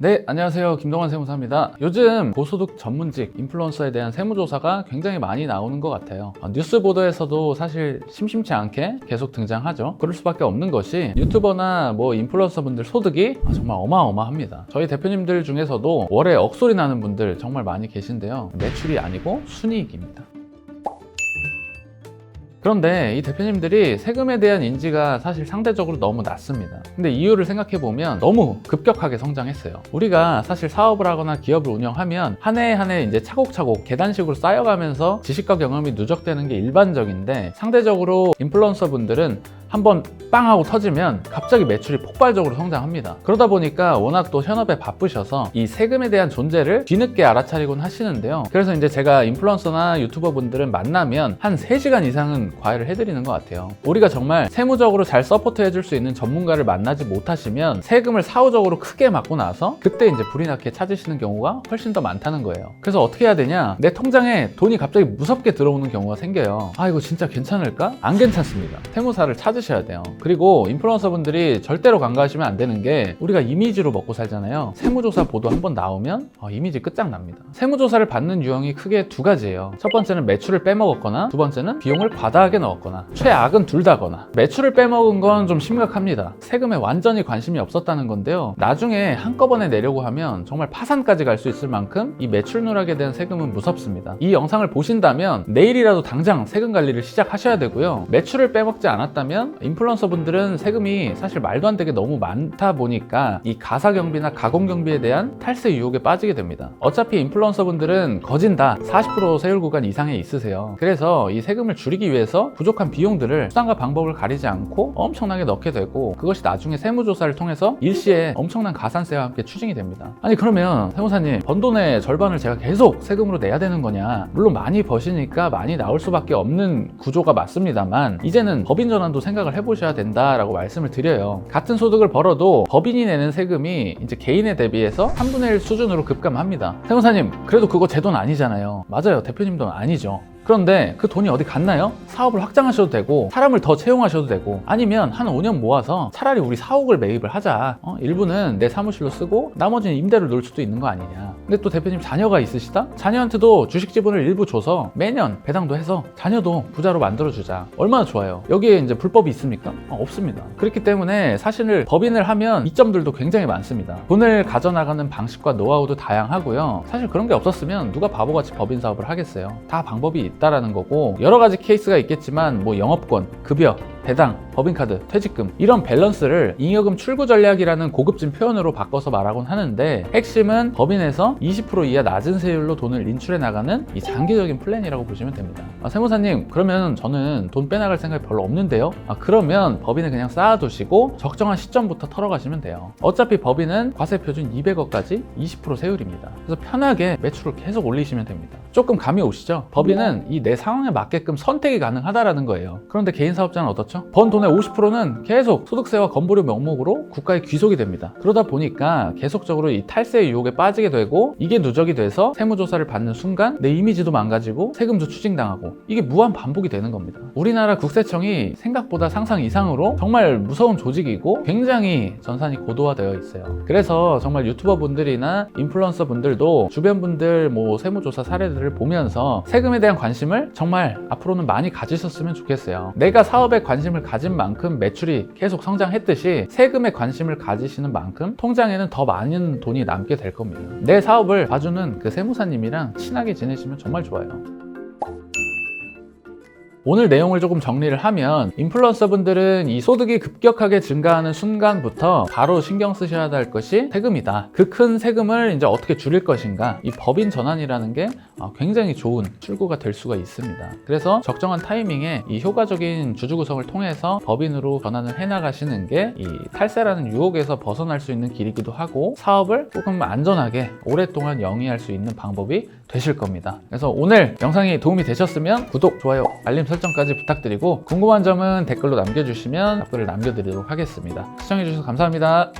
네, 안녕하세요. 김동환 세무사입니다. 요즘 고소득 전문직 인플루언서에 대한 세무조사가 굉장히 많이 나오는 것 같아요. 어, 뉴스 보도에서도 사실 심심치 않게 계속 등장하죠. 그럴 수밖에 없는 것이 유튜버나 뭐 인플루언서 분들 소득이 정말 어마어마합니다. 저희 대표님들 중에서도 월에 억소리 나는 분들 정말 많이 계신데요. 매출이 아니고 순이익입니다. 그런데 이 대표님들이 세금에 대한 인지가 사실 상대적으로 너무 낮습니다. 근데 이유를 생각해 보면 너무 급격하게 성장했어요. 우리가 사실 사업을 하거나 기업을 운영하면 한 해 한 해 이제 차곡차곡 계단식으로 쌓여가면서 지식과 경험이 누적되는 게 일반적인데 상대적으로 인플루언서 분들은 한번 빵 하고 터지면 갑자기 매출이 폭발적으로 성장합니다. 그러다 보니까 워낙 또 현업에 바쁘셔서 이 세금에 대한 존재를 뒤늦게 알아차리곤 하시는데요. 그래서 이제 제가 인플루언서나 유튜버 분들은 만나면 한 3시간 이상은 과외를 해드리는 것 같아요. 우리가 정말 세무적으로 잘 서포트 해줄 수 있는 전문가를 만나지 못하시면 세금을 사후적으로 크게 맞고 나서 그때 이제 불이 나게 찾으시는 경우가 훨씬 더 많다는 거예요. 그래서 어떻게 해야 되냐? 내 통장에 돈이 갑자기 무섭게 들어오는 경우가 생겨요. 아, 이거 진짜 괜찮을까? 안 괜찮습니다. 세무사를 찾으 셔야 돼요. 그리고 인플루언서 분들이 절대로 간과하시면 안 되는 게 우리가 이미지로 먹고 살잖아요. 세무조사 보도 한 번 나오면 어, 이미지 끝장납니다. 세무조사를 받는 유형이 크게 두 가지예요. 첫 번째는 매출을 빼먹었거나 두 번째는 비용을 과다하게 넣었거나 최악은 둘 다거나 매출을 빼먹은 건 좀 심각합니다. 세금에 완전히 관심이 없었다는 건데요. 나중에 한꺼번에 내려고 하면 정말 파산까지 갈 수 있을 만큼 이 매출 누락에 대한 세금은 무섭습니다. 이 영상을 보신다면 내일이라도 당장 세금 관리를 시작하셔야 되고요. 매출을 빼먹지 않았다면 인플루언서 분들은 세금이 사실 말도 안 되게 너무 많다 보니까 이 가사 경비나 가공 경비에 대한 탈세 유혹에 빠지게 됩니다. 어차피 인플루언서 분들은 거진 다 40% 세율 구간 이상에 있으세요. 그래서 이 세금을 줄이기 위해서 부족한 비용들을 수단과 방법을 가리지 않고 엄청나게 넣게 되고 그것이 나중에 세무조사를 통해서 일시에 엄청난 가산세와 함께 추징이 됩니다. 아니 그러면 세무사님 번 돈의 절반을 제가 계속 세금으로 내야 되는 거냐? 물론 많이 버시니까 많이 나올 수밖에 없는 구조가 맞습니다만 이제는 법인 전환도 생각 을 해보셔야 된다라고 말씀을 드려요. 같은 소득을 벌어도 법인이 내는 세금이 이제 개인에 대비해서 3분의 1 수준으로 급감합니다. 세무사님 그래도 그거 제 돈 아니잖아요. 맞아요. 대표님 돈 아니죠. 그런데 그 돈이 어디 갔나요? 사업을 확장하셔도 되고 사람을 더 채용하셔도 되고 아니면 한 5년 모아서 차라리 우리 사옥을 매입을 하자 어? 일부는 내 사무실로 쓰고 나머지는 임대로 놓을 수도 있는 거 아니냐 근데 또 대표님 자녀가 있으시다? 자녀한테도 주식 지분을 일부 줘서 매년 배당도 해서 자녀도 부자로 만들어주자. 얼마나 좋아요? 여기에 이제 불법이 있습니까? 어, 없습니다. 그렇기 때문에 사실 법인을 하면 이점들도 굉장히 많습니다. 돈을 가져나가는 방식과 노하우도 다양하고요. 사실 그런 게 없었으면 누가 바보같이 법인 사업을 하겠어요? 다 방법이 있다라는 거고 여러 가지 케이스가 있겠지만 뭐 영업권, 급여, 배당, 법인카드, 퇴직금 이런 밸런스를 잉여금 출구 전략이라는 고급진 표현으로 바꿔서 말하곤 하는데 핵심은 법인에서 20% 이하 낮은 세율로 돈을 인출해 나가는 이 장기적인 플랜이라고 보시면 됩니다. 아, 세무사님 그러면 저는 돈 빼나갈 생각이 별로 없는데요. 아, 그러면 법인을 그냥 쌓아두시고 적정한 시점부터 털어가시면 돼요. 어차피 법인은 과세 표준 200억까지 20% 세율입니다. 그래서 편하게 매출을 계속 올리시면 됩니다. 조금 감이 오시죠? 법인은 이 내 상황에 맞게끔 선택이 가능하다라는 거예요. 그런데 개인 사업자는 어떻죠? 번 돈의 50%는 계속 소득세와 건보료 명목으로 국가에 귀속이 됩니다. 그러다 보니까 계속적으로 이 탈세 유혹에 빠지게 되고 이게 누적이 돼서 세무조사를 받는 순간 내 이미지도 망가지고 세금도 추징당하고 이게 무한 반복이 되는 겁니다. 우리나라 국세청이 생각보다 상상 이상으로 정말 무서운 조직이고 굉장히 전산이 고도화되어 있어요. 그래서 정말 유튜버 분들이나 인플루언서 분들도 주변 분들 뭐 세무조사 사례들을 보면서 세금에 대한 관심을 정말 앞으로는 많이 가지셨으면 좋겠어요. 내가 사업에 관심을 가진 만큼 매출이 계속 성장했듯이 세금에 관심을 가지시는 만큼 통장에는 더 많은 돈이 남게 될 겁니다. 내 사업을 봐주는 그 세무사님이랑 친하게 지내시면 정말 좋아요. 오늘 내용을 조금 정리를 하면 인플루언서 분들은 이 소득이 급격하게 증가하는 순간부터 바로 신경 쓰셔야 할 것이 세금이다. 그 큰 세금을 이제 어떻게 줄일 것인가. 이 법인 전환이라는 게 어, 굉장히 좋은 출구가 될 수가 있습니다. 그래서 적정한 타이밍에 이 효과적인 주주 구성을 통해서 법인으로 전환을 해 나가시는 게 이 탈세라는 유혹에서 벗어날 수 있는 길이기도 하고 사업을 조금 안전하게 오랫동안 영위할 수 있는 방법이 되실 겁니다. 그래서 오늘 영상이 도움이 되셨으면 구독, 좋아요, 알림 설정까지 부탁드리고 궁금한 점은 댓글로 남겨주시면 답글을 남겨드리도록 하겠습니다. 시청해주셔서 감사합니다.